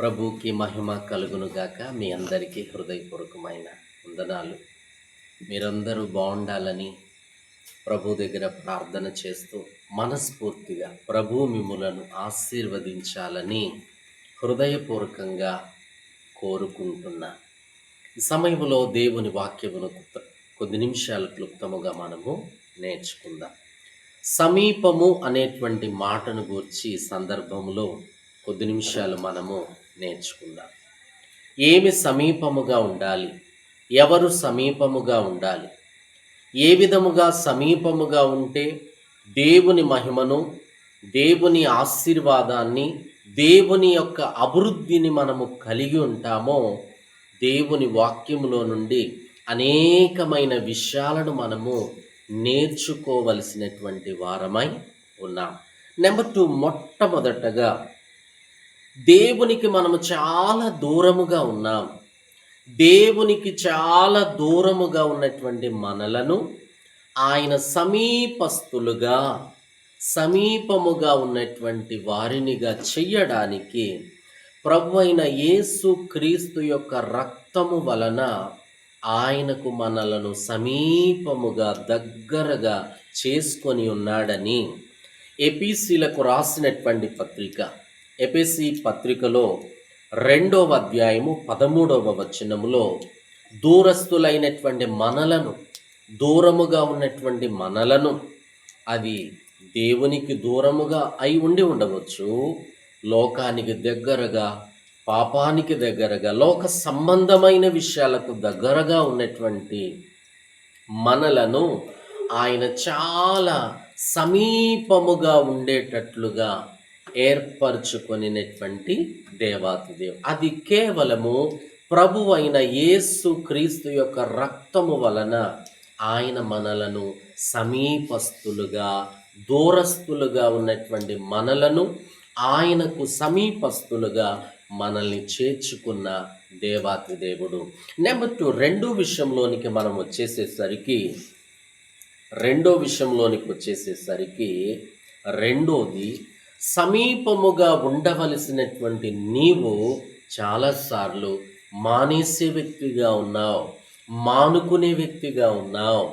ప్రభుకి మహిమ కలుగును గాక మీ అందరికీ హృదయపూర్వకమైన వందనాలు. మీరందరూ బాగుండాలని ప్రభు దగ్గర ప్రార్థన చేస్తూ మనస్ఫూర్తిగా ప్రభు మిమ్ములను ఆశీర్వదించాలని హృదయపూర్వకంగా కోరుకుంటున్నా. ఈ సమయంలో దేవుని వాక్యమును కొద్ది నిమిషాలు క్లుప్తముగా మనము నేర్చుకుందాం. సమీపము అనేటువంటి మాటను గూర్చి సందర్భంలో కొద్ది నిమిషాలు మనము నేర్చుకుందాం. ఏమి సమీపముగా ఉండాలి? ఎవరు సమీపముగా ఉండాలి? ఏ విధముగా సమీపముగా ఉంటే దేవుని మహిమను దేవుని ఆశీర్వాదాన్ని దేవుని యొక్క అభివృద్ధిని మనము కలిగి ఉంటామో దేవుని వాక్యములో నుండి అనేకమైన విషయాలను మనము నేర్చుకోవలసినటువంటి వారమై ఉన్నాం. నెంబర్ టూ మొట్టమొదటగా దేవునికి మనము చాలా దూరముగా ఉన్నాం. దేవునికి చాలా దూరముగా ఉన్నటువంటి మనలను ఆయన సమీపస్తులుగా సమీపముగా ఉన్నటువంటి వారినిగా చెయ్యడానికి ప్రభు అయిన యేసు క్రీస్తు యొక్క రక్తము వలన ఆయనకు మనలను సమీపముగా దగ్గరగా చేసుకొని ఉన్నాడని ఎపిసిలకు రాసినటువంటి పత్రిక. ఎపిసి పత్రికలో రెండవ అధ్యాయము పదమూడవ వచనములో దూరస్తులైనటువంటి మనలను దూరముగా ఉన్నటువంటి మనలను అది దేవునికి దూరముగా అయి ఉండి ఉండవచ్చు. లోకానికి దగ్గరగా పాపానికి దగ్గరగా లోక సంబంధమైన విషయాలకు దగ్గరగా ఉన్నటువంటి మనలను ఆయన చాలా సమీపముగా ఉండేటట్లుగా ఏర్పరచుకొనినటువంటి దేవాతి దేవు. అది కేవలము ప్రభు అయిన యేసు క్రీస్తు యొక్క రక్తము వలన ఆయన మనలను సమీపస్తులుగా దూరస్తులుగా ఉన్నటువంటి మనలను ఆయనకు సమీపస్తులుగా మనల్ని చేర్చుకున్న దేవాతి దేవుడు. నెంబర్ టూ రెండో విషయంలోనికి మనం వచ్చేసేసరికి రెండో విషయంలోనికి వచ్చేసేసరికి రెండోది సమీపముగా ఉండవలసినటువంటి నీవు చాలాసార్లు మానేసే వ్యక్తిగా ఉన్నావు మానుకునే వ్యక్తిగా ఉన్నావు.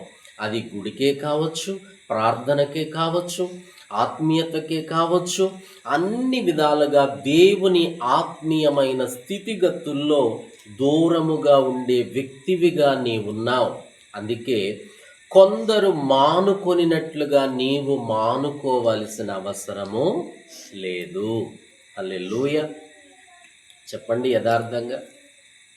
అది గుడికే కావచ్చు ప్రార్థనకే కావచ్చు ఆత్మీయతకే కావచ్చు అన్ని విధాలుగా దేవుని ఆత్మీయమైన స్థితిగతుల్లో దూరముగా ఉండే వ్యక్తివిగా నీ ఉన్నావు అందుకే కొందరు మానుకొనినట్లుగా నీవు మానుకోవలసిన అవసరము లేదు. అల్లెలుయ చెప్పండి యథార్థంగా.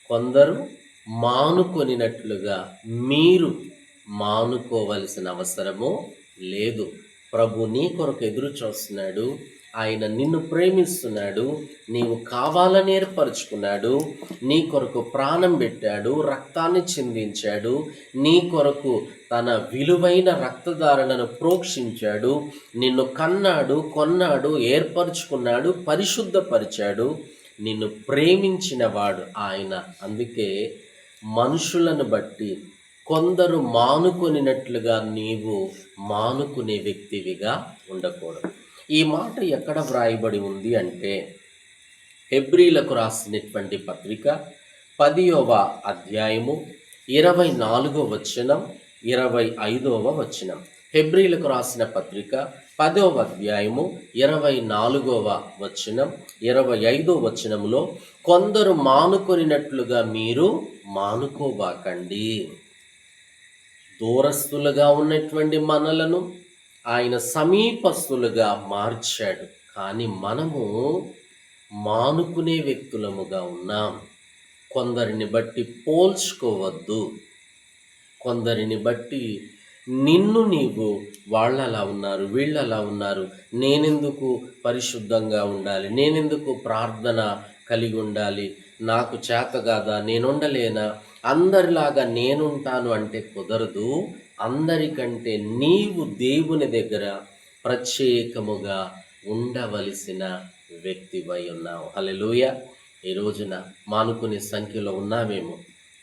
కొందరు మానుకొనినట్లుగా మీరు మానుకోవలసిన అవసరము లేదు. ప్రభు నీ కొరకు ఎదురు చూస్తున్నాడు. ఆయన నిన్ను ప్రేమిస్తున్నాడు నీవు కావాలని ఏర్పరచుకున్నాడు నీ కొరకు ప్రాణం పెట్టాడు రక్తాన్ని చిందించాడు నీ కొరకు తన విలువైన రక్తధారణను ప్రోక్షించాడు నిన్ను కన్నాడు కొన్నాడు ఏర్పరచుకున్నాడు పరిశుద్ధపరిచాడు నిన్ను ప్రేమించిన వాడు ఆయన. అందుకే మనుషులను బట్టి కొందరు మానుకొనినట్లుగా నీవు మానుకునే వ్యక్తివిగా ఉండకూడదు. ఈ మాట ఎక్కడ వ్రాయబడి ఉంది అంటే హెబ్రీలకు రాసినటువంటి పత్రిక పదియవ అధ్యాయము ఇరవై నాలుగో వచనం ఇరవై ఐదవ వచనం. హెబ్రీలకు రాసిన పత్రిక పదవ అధ్యాయము ఇరవై నాలుగవ వచనం ఇరవై ఐదో వచనములో కొందరు మానుకొనినట్లుగా మీరు మానుకోబాకండి. దూరస్తులుగా ఉన్నటువంటి మనలను ఆయన సమీపస్తులుగా మార్చాడు. కానీ మనము మానుకునే వ్యక్తులముగా ఉన్నాం. కొందరిని బట్టి పోల్చుకోవద్దు. కొందరిని బట్టి నిన్ను నీవు వాళ్ళు అలా ఉన్నారు వీళ్ళు అలా ఉన్నారు. నేనెందుకు పరిశుద్ధంగా ఉండాలి? నేనెందుకు ప్రార్థన కలిగి ఉండాలి? నాకు చేత కాదా? నేనుండలేనా? అందరిలాగా నేనుంటాను అంటే కుదరదు. అందరికంటే నీవు దేవుని దగ్గర ప్రత్యేకముగా ఉండవలసిన వ్యక్తివై ఉన్నావు. హల్లెలూయ. ఈ రోజున మానుకునే సంఖ్యలో ఉన్నావేమో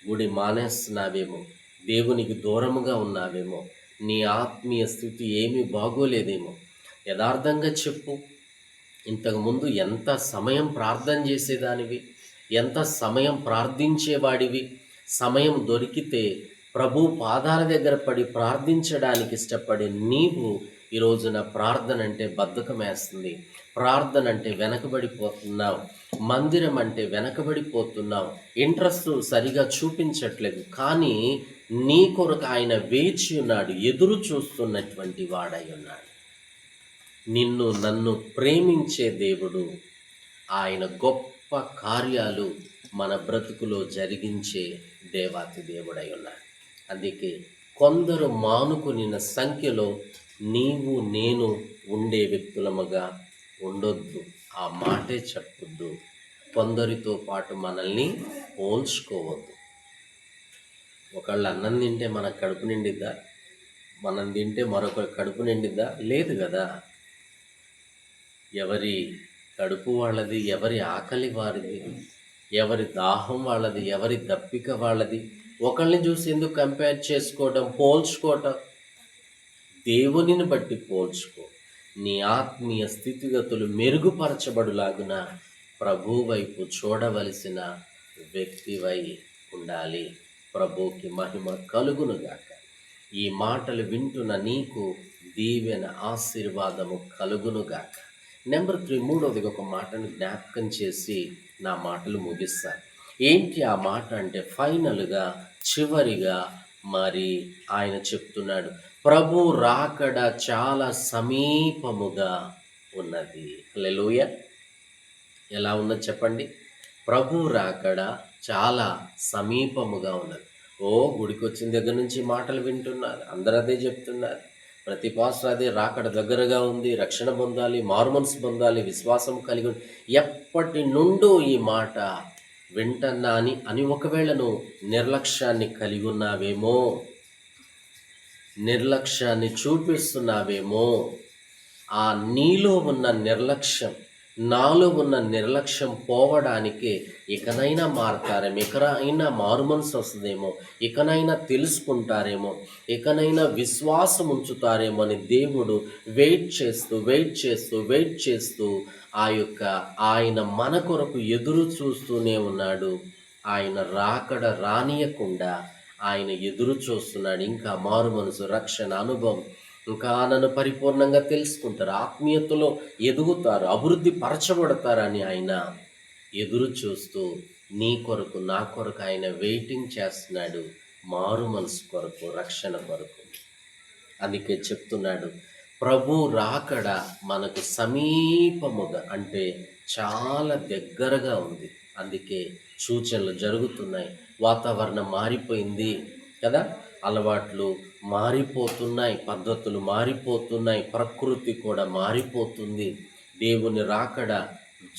గుడి మానేస్తున్నావేమో దేవునికి దూరముగా ఉన్నావేమో నీ ఆత్మీయ స్థితి ఏమీ బాగోలేదేమో యథార్థంగా చెప్పు. ఇంతకుముందు ఎంత సమయం ప్రార్థన చేసేదానివి ఎంత సమయం ప్రార్థించేవాడివి సమయం దొరికితే ప్రభు పాదాల దగ్గర పడి ప్రార్థించడానికి ఇష్టపడే నీవు ఈ రోజున ప్రార్థన అంటే బద్ధకం వేస్తుంది ప్రార్థన అంటే వెనకబడిపోతున్నావు. మందిరం అంటే వెనకబడిపోతున్నావు. ఇంట్రెస్ట్ సరిగా చూపించట్లేదు. కానీ నీ కొరకు ఆయన వేచి ఉన్నాడు. ఎదురు చూస్తున్నటువంటి వాడై ఉన్నాడు. నిన్ను నన్ను ప్రేమించే దేవుడు ఆయన గొప్ప కార్యాలు మన బ్రతుకులో జరిగించే దేవాతి దేవుడై ఉన్నాడు. అందుకే కొందరు మానుకునిన సంఖ్యలో నీవు నేను ఉండే వ్యక్తులముగా ఉండొద్దు. ఆ మాటే చెప్పొద్దు. కొందరితో పాటు మనల్ని పోల్చుకోవద్దు. ఒకళ్ళు అన్నం తింటే మన కడుపు నిండిద్దా? మనం తింటే మరొకరి కడుపు నిండిద్దా? లేదు కదా. ఎవరి కడుపు వాళ్ళది ఎవరి ఆకలి వారిది ఎవరి దాహం వాళ్ళది ఎవరి దప్పిక వాళ్ళది ఒకళ్ళని చూసి ఎందుకు కంపేర్ చేసుకోవడం పోల్చుకోవటం? దేవునిని బట్టి పోల్చుకో. నీ ఆత్మీయ స్థితిగతులు మెరుగుపరచబడులాగున ప్రభు వైపు చూడవలసిన వ్యక్తివై ఉండాలి. ప్రభుకి మహిమ కలుగునుగాక. ఈ మాటలు వింటున్న నీకు దీవెన ఆశీర్వాదము కలుగునుగాక. నెంబర్ త్రీ మూడవది ఒక మాటను జ్ఞాపకం చేసి నా మాటలు ముగిస్తాను ఏంటి ఆ మాట అంటే ఫైనల్గా చివరిగా మరి ఆయన చెప్తున్నాడు ప్రభు రాకడ చాలా సమీపముగా ఉన్నది. లెలోయ ఎలా ఉన్నది చెప్పండి. ప్రభు రాకడ చాలా సమీపముగా ఉన్నది. ఓ గుడికి వచ్చిన దగ్గర నుంచి మాటలు వింటున్నారు అందరూ అదే చెప్తున్నారు. ప్రతి పాస్టర్ అదే రాకడ దగ్గరగా ఉంది రక్షణ పొందాలి మార్మన్స్ పొందాలి విశ్వాసం కలిగి ఉంది ఎప్పటి నుండో ఈ మాట వింటన్నా అని అని ఒకవేళ నువ్వు నిర్లక్ష్యాన్ని కలిగి ఉన్నావేమో నిర్లక్ష్యాన్ని చూపిస్తున్నావేమో ఆ నీలో ఉన్న నిర్లక్ష్యం నాలో ఉన్న నిర్లక్ష్యం పోవడానికి ఇకనైనా మారతారేమో ఇకనైనా మారుమనసు వస్తుందేమో ఇకనైనా తెలుసుకుంటారేమో ఇకనైనా విశ్వాసం ఉంచుతారేమో అని దేవుడు వెయిట్ చేస్తూ వెయిట్ చేస్తూ వెయిట్ చేస్తూ ఆ యొక్క ఆయన మన కొరకు ఎదురు చూస్తూనే ఉన్నాడు. ఆయన రాకడ రానియకుండా ఆయన ఎదురు చూస్తున్నాడు. ఇంకా మారు మనసు రక్షణ అనుభవం ఇంకా నన్ను పరిపూర్ణంగా తెలుసుకుంటారు. ఆత్మీయతలో ఎదుగుతారు అభివృద్ధి పరచబడతారని ఆయన ఎదురు చూస్తూ నీ కొరకు నా కొరకు ఆయన వెయిటింగ్ చేస్తున్నాడు. మారు మనసు కొరకు రక్షణ కొరకు. అందుకే చెప్తున్నాడు ప్రభు రాకడ మనకు సమీపముగా అంటే చాలా దగ్గరగా ఉంది. అందుకే సూచనలు జరుగుతున్నాయి. వాతావరణం మారిపోయింది కదా? అలవాట్లు మారిపోతున్నాయి. పద్ధతులు మారిపోతున్నాయి. ప్రకృతి కూడా మారిపోతుంది. దేవుని రాకడ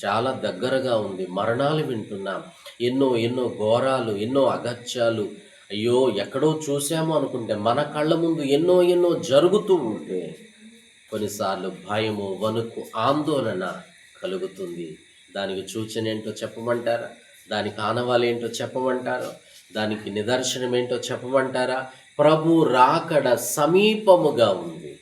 చాలా దగ్గరగా ఉంది. మరణాలు వింటున్నాం. ఎన్నో ఎన్నో ఘోరాలు ఎన్నో అగత్యాలు. అయ్యో ఎక్కడో చూసామో అనుకుంటే మన కళ్ళ ముందు ఎన్నో ఎన్నో జరుగుతూ ఉంటే కొన్నిసార్లు భయము వణుకు ఆందోళన కలుగుతుంది. దానికి సూచన ఏంటో చెప్పమంటారా? దానికి ఆనవాలు ఏంటో చెప్పమంటారా? దానికి నిదర్శనం ఏంటో చెప్పమంటారా? ప్రభు రాకడ సమీపముగా ఉంది.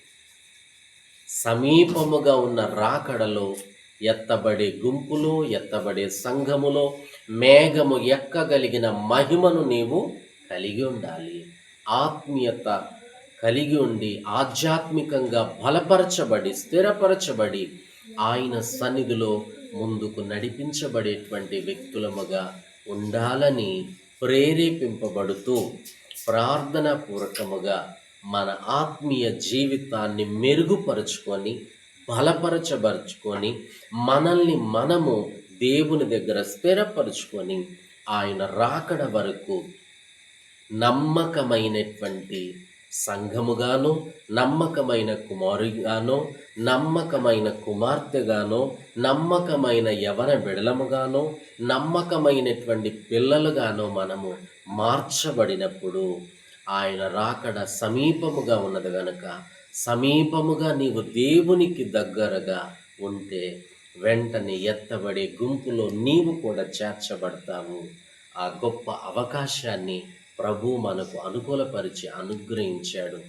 సమీపముగా ఉన్న రాకడలో ఎత్తబడే గుంపులో ఎత్తబడే సంఘములో మేఘము ఎక్కగలిగిన మహిమను నీవు కలిగి ఉండాలి. ఆత్మీయత కలిగి ఉండి ఆధ్యాత్మికంగా బలపరచబడి స్థిరపరచబడి ఆయన సన్నిధిలో ముందుకు నడిపించబడేటువంటి వ్యక్తులముగా ఉండాలని ప్రేరేపింపబడుతూ ప్రార్థనా పూర్వకముగా మన ఆత్మీయ జీవితాన్ని మెరుగుపరుచుకొని బలపరచబరుచుకొని మనల్ని మనము దేవుని దగ్గర స్థిరపరుచుకొని ఆయన రాకడ వరకు నమ్మకమైనటువంటి సంఘముగాను నమ్మకమైన కుమారుగానో నమ్మకమైన కుమార్తెగానో నమ్మకమైన యవన బిడలముగానో నమ్మకమైనటువంటి పిల్లలుగానో మనము మార్చబడినప్పుడు ఆయన రాకడ సమీపముగా ఉన్నది గనుక సమీపముగా నీవు దేవునికి దగ్గరగా ఉంటే వెంటనే ఎత్తబడే గుంపులో నీవు కూడా చేర్చబడతావు. ఆ గొప్ప అవకాశాన్ని ప్రభు మనకు అనుకూలపరిచి అనుగ్రహించాడు.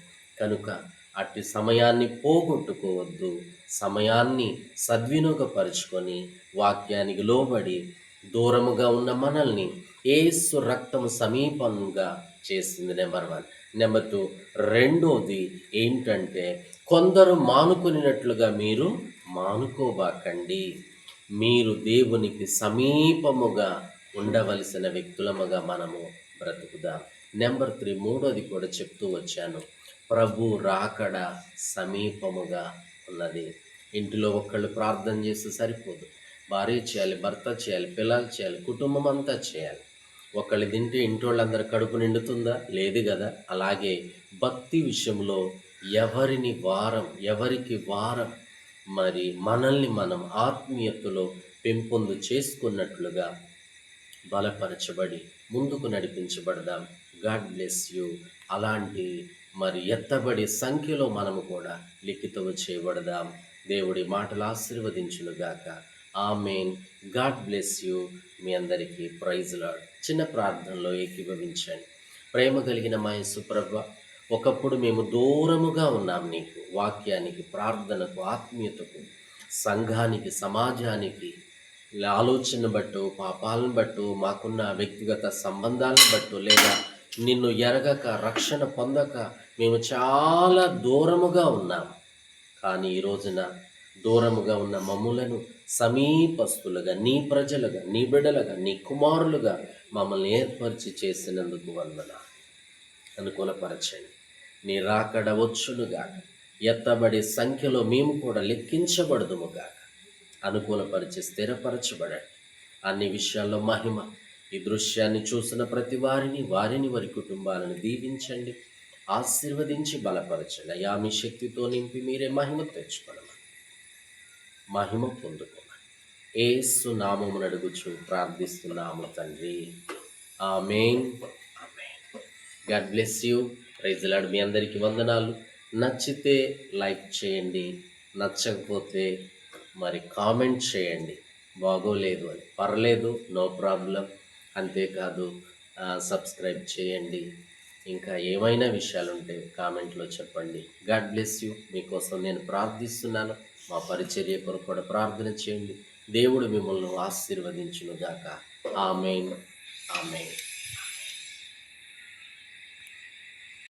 కనుక అట్టి సమయాన్ని పోగొట్టుకోవద్దు. సమయాన్ని సద్వినియోగపరుచుకొని వాక్యానికి లోబడి దూరముగా ఉన్న మనల్ని ఏసు రక్తం సమీపంగా చేసింది నెంబర్ వన్. నెంబర్ టూ రెండోది ఏంటంటే కొందరు మానుకునినట్లుగా మీరు మానుకోబాకండి. మీరు దేవునికి సమీపముగా ఉండవలసిన వ్యక్తులముగా మనము బ్రతుకుదాం. నెంబర్ త్రీ మూడోది కూడా చెప్తూ వచ్చాను. ప్రభు రాకడ సమీపముగా ఉన్నది. ఇంటిలో ఒకళ్ళు ప్రార్థన చేస్తే సరిపోదు. భార్య చేయాలి భర్త చేయాలి పిల్లలు చేయాలి కుటుంబం అంతా చేయాలి. ఒకళ్ళు తింటే ఇంటి కడుపు నిండుతుందా? లేదు కదా. అలాగే భక్తి విషయంలో ఎవరిని వారం ఎవరికి వారం మరి మనల్ని మనం ఆత్మీయతలో పెంపొందు చేసుకున్నట్లుగా బలపరచబడి ముందుకు నడిపించబడదాం. God bless you. అలాంటి మరి ఎత్తబడి సంఖ్యలో మనము కూడా లిఖితము చేయబడదాం. దేవుడి మాటలు ఆశీర్వదించునుగాక ఆమెన్. God bless you. మీ అందరికీ ప్రైజ్ చిన్న ప్రార్థనలో ఏకీభవించండి. ప్రేమ కలిగిన మా సుప్రభ ఒకప్పుడు మేము దూరముగా ఉన్నాం నీకు. వాక్యానికి ప్రార్థనకు ఆత్మీయతకు సంఘానికి సమాజానికి ఇలా ఆలోచన బట్టు పాపాలను బట్టు మాకున్న వ్యక్తిగత సంబంధాలను బట్టు లేదా నిన్ను ఎరగక రక్షణ పొందక మేము చాలా దూరముగా ఉన్నాం. కానీ ఈ రోజున దూరముగా ఉన్న మమ్ములను సమీపస్తులుగా నీ ప్రజలుగా నీ బిడ్డలుగా నీ కుమారులుగా మమ్మల్ని ఏర్పరిచి చేసినందుకు వందన. అనుకూలపరచండి. నీ రాకడ వచ్చునుగాక. ఎత్తబడే సంఖ్యలో మేము కూడా లెక్కించబడదుముగాక. అనుకూలపరిచి స్థిరపరచబడండి. అన్ని విషయాల్లో మహిమ. ఈ దృశ్యాన్ని చూసిన ప్రతి వారిని వారిని వారి కుటుంబాలను దీవించండి. ఆశీర్వదించి బలపరచండి. అయా మీ శక్తితో నింపి మీరే మహిమ తెచ్చుకోనమని. మహిమ పొందుకోమని ఏసు నామమును అడుగుచు ప్రార్థిస్తున్నాము తండ్రి. Amen. Amen. God bless you. ప్రైజ్లాడు మీ అందరికీ వందనాలు. నచ్చితే లైక్ చేయండి. నచ్చకపోతే మరి కామెంట్ చేయండి. బాగోలేదు అని. పర్లేదు నో ప్రాబ్లం. అంతేకాదు సబ్స్క్రైబ్ చేయండి. ఇంకా ఏమైనా విషయాలు ఉంటే కామెంట్లో చెప్పండి. God bless you. మీకోసం నేను ప్రార్థిస్తున్నాను. మా పరిచర్య కొరకు కూడా ప్రార్థన చేయండి. దేవుడు మిమ్మల్ని ఆశీర్వదించునుగాక. ఆమెన్. ఆమెన్.